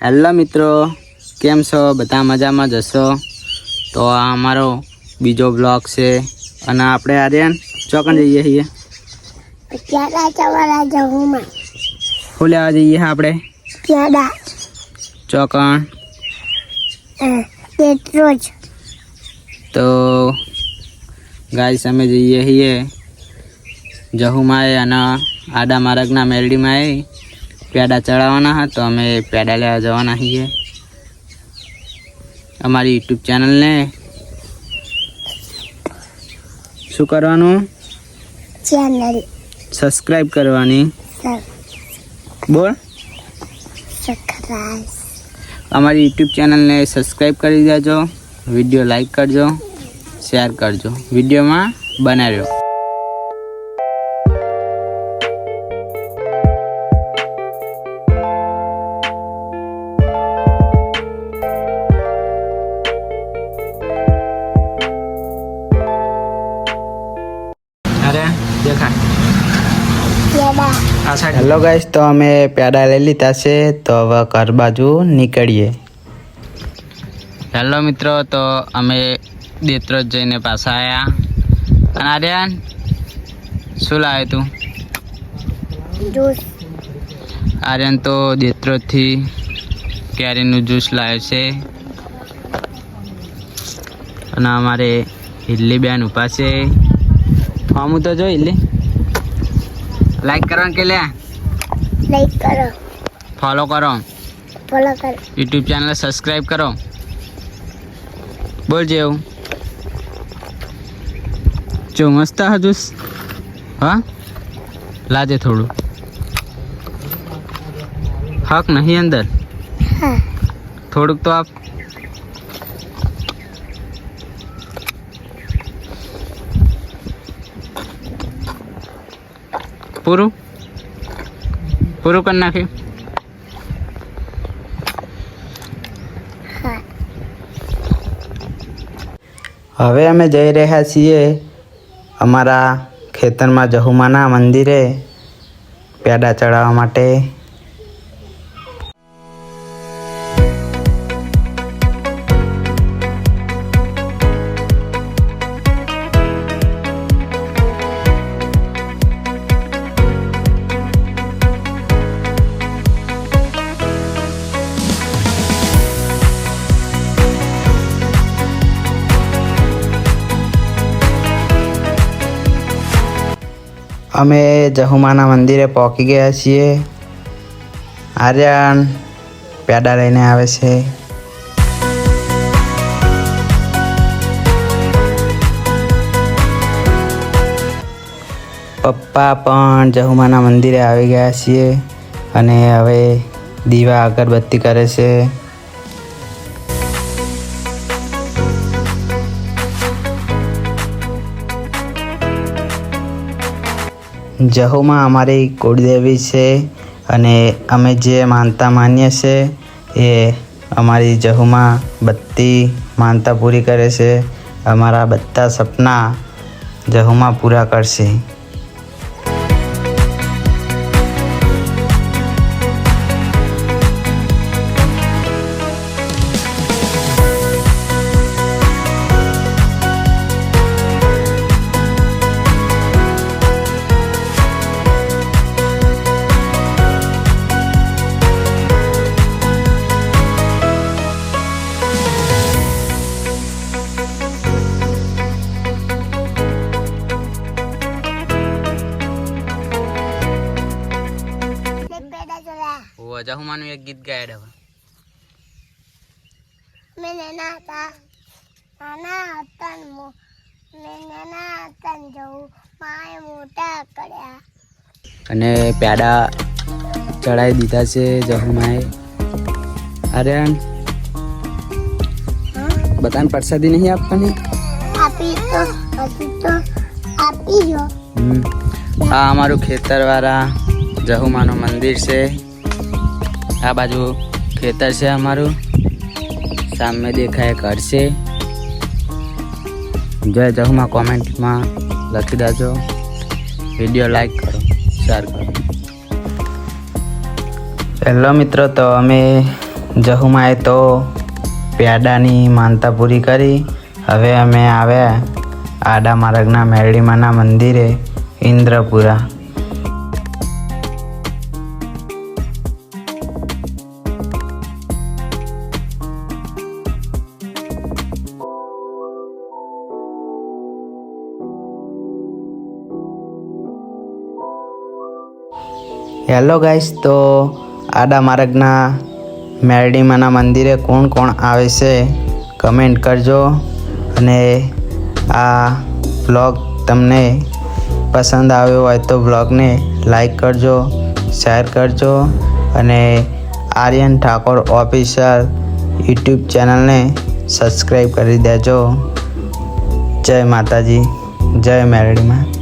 Hello મિત્રો કેમ છો? બધા મજામાં જશો તો આ અમારો બીજો બ્લોગ છે અને આપણે આર્યન ચોકન જઈએ છીએ. શું લેવા જઈએ આપણે? ચોકણ તો ગાય અમે જઈએ છીએ જહુમાએ અને આડા માર્ગના મેરડીમાં એ પેડા ચડાવવાના હા તો અમે પેડા લેવા જવાના છીએ. અમારી યુટ્યુબ ચેનલને શું કરવાનું? ચેનલ. સબસ્ક્રાઈબ કરવાની. બોલ. અમારી યુટ્યુબ ચેનલને સબસ્ક્રાઈબ કરી દેજો. વીડિયો લાઈક કરજો. શેર કરજો. વિડીયોમાં બનાવ્યો. અરે દેખાય. હેલો ગાઈસ તો અમે પેડા લઈ લીધા છે તો હવે ઘર બાજુ નીકળીએ. હેલો મિત્રો તો અમે દેત્રોજ જઈને પાછા આવ્યા અને આર્યન શું લાવે તું? આર્યન તો દેત્રોજથી કેરીનું જ્યુસ લાવ્યો છે. અને અમારે ઇડલી બેન ઊભા છે. ફોર્મ તો જોઈ લે. લાઈક કરવાનું કે લે લાઈક કરો. ફોલો કરો. ફોલો કરો. યુટ્યુબ ચેનલ સબસ્ક્રાઇબ કરો. બોલ જેવું. જો મસ્ત હજુ હા? લાજે થોડું. હક નહીં અંદર. થોડુંક તો આપ પૂરું? પૂરું કરી નાખ્યું? હવે અમે જઈ રહ્યા છીએ અમારા ખેતરમાં જહુમાના મંદિરે પેડા ચડાવવા માટે. અમે જહુમાના મંદિરે પહોંચી ગયા છીએ. આર્યન પેડા લઈને આવે છે. પપ્પા પણ જહુમાના મંદિરે આવી ગયા છીએ અને હવે દીવા અગરબત્તી કરે છે. જહુમાં અમારી કુળદેવી છે અને અમે જે માનતા માનીએ છીએ એ અમારી જહુમાં બધી માનતા પૂરી કરે છે. અમારા બધા સપના જહુમાં પૂરા કરશે. જહુમાનું એક ગીત ગાયડ હવે મેને નાતા નાના હતા મો મેને નાના હતા ને જવું માએ મોટા કર્યા. અને પેડા ચડાવી દીધા છે જહુમાએ. આર્યન બધાને પ્રસાદી નહીં આપવાની? આપી તો આપી તો આપી જો. આ અમારું ખેતરવાળા જહુમાનું મંદિર છે. આ બાજુ ખેતર છે અમારું. સામે દેખાય ઘર છે. જય જહુમાં કોમેન્ટમાં લખી દેજો. વીડિયો લાઈક કરો, શેર કરો. હેલો મિત્રો, તો અમે જહુમાએ તો પ્યાડાની માનતા પૂરી કરી. હવે અમે આવ્યા આડા માર્ગના મેરડીમાના મંદિરે, ઇન્દ્રપુરા. હેલો ગાઈસ, તો આડા માર્ગના મેરડીમાના મંદિરે કોણ કોણ આવે છે કમેન્ટ કરજો અને આ બ્લોગ તમને પસંદ આવ્યો હોય તો બ્લોગને લાઈક કરજો શેર કરજો અને આર્યન ઠાકોર ઓફિશિયલ યુટ્યુબ ચેનલને સબસ્ક્રાઈબ કરી દેજો. જય માતાજી, જય મેરડીમાં.